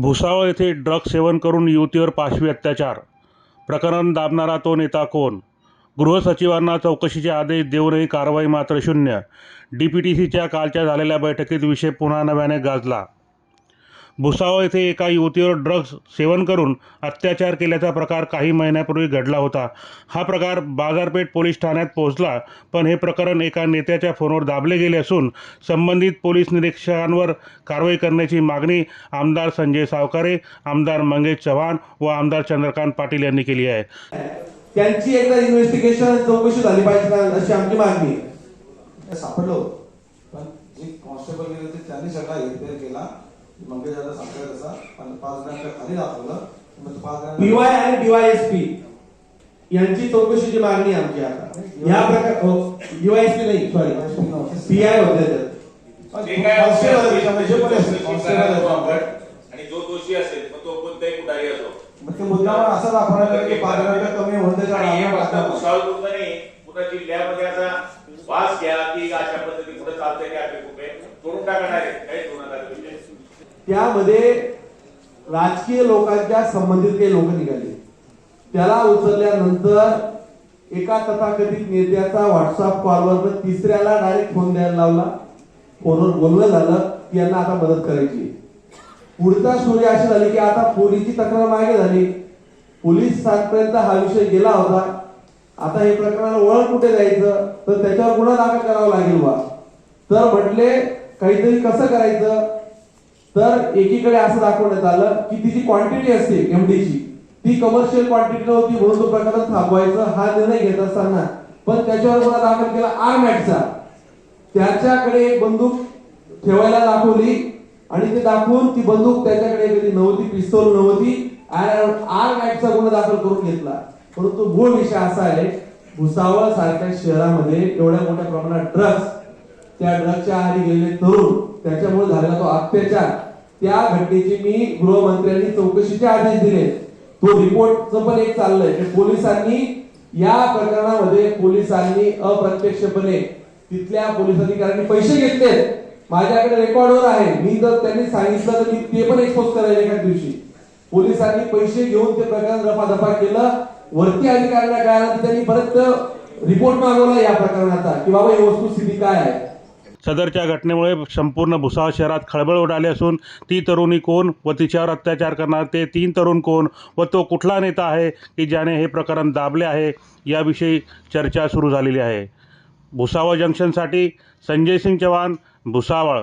भुसावळ येथे ड्रग सेवन करून युवतीवर पाशवी अत्याचार. प्रकरण दाबणारा तो नेता कोण? गृहसचिवांना चौकशीचे आदेश देऊनही कारवाई मात्र शून्य. डी पी टी सीच्या कालच्या झालेल्या बैठकीत विषय पुन्हा नव्याने गाजला. भुसावळ येथे एका युवतीवर ड्रग्ज सेवन करून अत्याचार केल्याचा प्रकार काही महिन्यापूर्वी घडला होता. हा प्रकार बाजारपेठ पोलीस ठाण्यात पोहोचला पण हे प्रकरण एका नेत्याच्या फोनवर दाबले गेले असून संबंधित पोलीस निरीक्षकांवर कारवाई करण्याची मागणी आमदार संजय सावकारे आमदार मंगेश चव्हाण व आमदार चंद्रकांत पाटील यांनी केली आहे. त्यांची एकदा इन्व्हेस्टिगेशन चौकशी झाली पाहिजे अशी आमची मागणी आहे. हे सापडलो पण जे कॉन्स्टेबल गेले होते त्यांनी सगळा केला. मंगेश दादा सांगताय तसा पण पाच जणांच्या खाली दाखवलं पाच जणांना पीवाय आणि डीवायएसपी यांची चौकशीची मागणी आमची आता. या प्रकार डीवायएसपी नाही सॉरी पीआय होते. आपण. आणि जो दोषी असेल मग तो कोणताही कुठाही असो. मग ते मुद्दावर असं दाखवणार की पाच जणांच्या कमी हे नाही. पुन्हा जिल्ह्यामध्ये आता वास घ्या की अशा पद्धती पुढे चालतंय की आपले कुठे तोडून टाकणार आहे काही विषय त्यामध्ये राजकीय लोकांच्या संबंधित काही लोक निघाले. त्याला उचलल्यानंतर एका तथाकथित नेत्याचा व्हॉट्सअप कॉलवर तिसऱ्याला डायरेक्ट फोन द्यायला लावला. फोनवर बोलणं झालं की यांना आता मदत करायची. पुढचा स्टोरी अशी झाली की आता पोलीसची तक्रार मागे झाली. पोलीस सातपर्यंत हा विषय गेला होता. आता हे प्रकरणाला वळण कुठे जायचं तर त्याच्यावर गुन्हा दाखल करावा लागेल बा तर म्हटले काहीतरी कसं करायचं? तर एकीकडे असं दाखवण्यात आलं की ती जी क्वांटिटी असते एमडीची ती कमर्शियल क्वांटिटी नव्हती म्हणून तो प्रकरण थांबवायचा हा निर्णय घेत असताना. पण त्याच्यावर गुन्हा दाखल केला आर्मॅटचा त्याच्याकडे एक बंदूक ठेवायला दाखवली आणि ते दाखवून ती बंदूक त्याच्याकडे कधी नव्हती पिस्तोल नव्हती आर मॅटचा गुन्हा दाखल करून घेतला. परंतु मूळ विषय असा आहे भुसावळ सारख्या शहरामध्ये एवढ्या मोठ्या प्रमाणात ड्रग्स त्या ड्रग्सच्या आहारी गेलेले तरुण त्याच्यामुळे झालेला तो अत्याचार त्या घटनेची मी गृहमंत्र्यांनी चौकशीचे आदेश दिले. तो रिपोर्टचं पण एक चाललंय की पोलिसांनी या प्रकरणामध्ये पोलिसांनी अप्रत्यक्षपणे तिथल्या पोलीस अधिकाऱ्यांनी पैसे घेतले. माझ्याकडे रेकॉर्डवर आहे. मी जर त्यांनी सांगितलं तर मी ते पण एक्सपोज करायला एका दिवशी. पोलिसांनी पैसे घेऊन ते प्रकरण रफादफा केलं. वरती अधिकाऱ्यांना कळालं त्यांनी परत रिपोर्ट मागवला या प्रकरणाचा की बाबा ही वस्तुस्थिती काय आहे? सदरच्या घटनेमुळे संपूर्ण भुसावळ शहरात खळबळ उडाली असून ती तरुणी कोण व तिच्यावर अत्याचार करणार ते तीन तरुण कोण व तो कुठला नेता आहे की ज्याने हे प्रकरण दाबले आहे याविषयी चर्चा सुरू झालेली आहे. भुसावळ जंक्शनसाठी संजय सिंग चव्हाण भुसावळ.